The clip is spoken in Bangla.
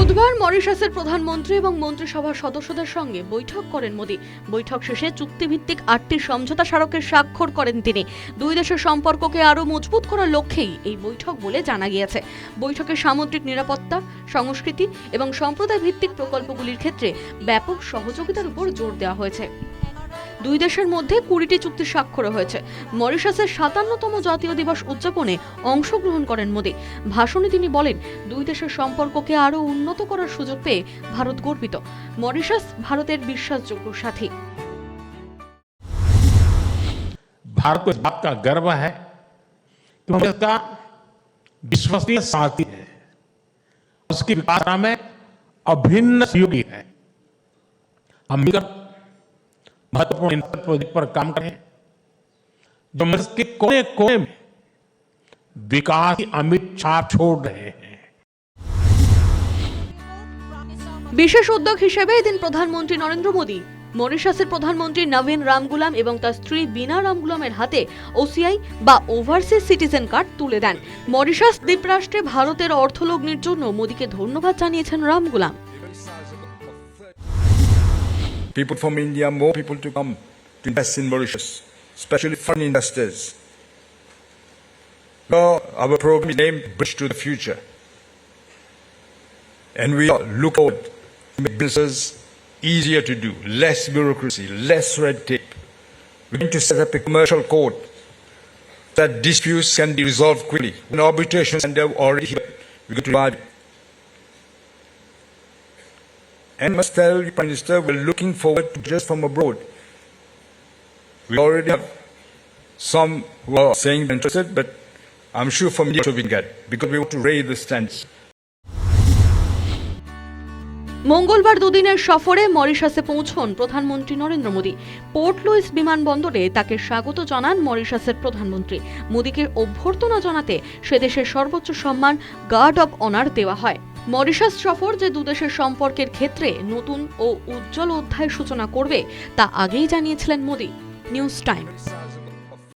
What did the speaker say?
বুধবার মরিশাসের প্রধানমন্ত্রী এবং মন্ত্রিসভার সদস্যদের সঙ্গে বৈঠক করেন মোদী। বৈঠক শেষে চুক্তিভিত্তিক আটটি সমঝোতা স্মারকে স্বাক্ষর করেন তিনি। দুই দেশের সম্পর্ককে আরও মজবুত করার লক্ষ্যেই এই বৈঠক বলে জানা গিয়েছে। বৈঠকে সামুদ্রিক নিরাপত্তা, সংস্কৃতি এবং সম্প্রদায় ভিত্তিক প্রকল্পগুলির ক্ষেত্রে ব্যাপক সহযোগিতার উপর জোর দেওয়া হয়েছে। দুই দেশের মধ্যে কুড়িটি চুক্তি স্বাক্ষর হয়েছে মরিশাসের সাতান্নতম জাতীয় দিবস উদযাপনে অংশগ্রহণ করেন মোদী ভাষণে তিনি বলেন দুই দেশের সম্পর্ককে আরও উন্নত করার সুযোগ পেয়ে ভারত গর্বিত মরিশাস ভারতের বিশ্বাসযোগ্য সাথী भारत को इस बात का गर्व है कि हम इसका विश्वसनीय साथी है उसकी विकास में अभिन्न सहयोगी है हम मिलकर महत्वपूर्ण इन प्रोजेक्ट पर काम करें जो मिर्स के कोने कोने में विकास की अमित छाप छोड़ रहे हैं বিশেষ উদ্যোগ হিসেবে এদিন প্রধানমন্ত্রী নরেন্দ্র মোদী মরিশাসের প্রধানমন্ত্রী নবীন রামগুলাম এবং তার স্ত্রী বিনা রামগুলামের হাতে ওসিআই বা ওভারসিজ সিটিজেন কার্ড তুলে দেন মরিশাস দ্বীপরাষ্ট্রে ভারতের অর্থলগ্নির জন্য মোদীকে ধন্যবাদ জানিয়েছেন Ramgoolam People from India, more people to come to invest in Mauritius, especially foreign investors. So our program is named Bridge to the Future. And we look forward to make business easier to do, less bureaucracy, less red tape. We're going to set up a commercial court that disputes can be resolved quickly. An arbitration center already here. We're going to provide And must tell you, Prime Minister, we're looking forward to just from abroad. We already have some who are saying they're interested, but I'm sure from India we get because we want to raise the standards. মঙ্গলবার দুদিনের সফরে মরিশাসে পৌঁছন প্রধানমন্ত্রী নরেন্দ্র মোদী পোর্ট লুইস বিমানবন্দরে তাকে স্বাগত জানান মরিশাসের প্রধানমন্ত্রী মোদীকে অভ্যর্থনা জানাতে সে দেশের সর্বোচ্চ সম্মান গার্ড অব অনার দেওয়া হয় মরিশাস সফর যে দুদেশের সম্পর্কের ক্ষেত্রে নতুন ও উজ্জ্বল অধ্যায় সূচনা করবে, তা আগেই জানিয়েছিলেন মোদী। News time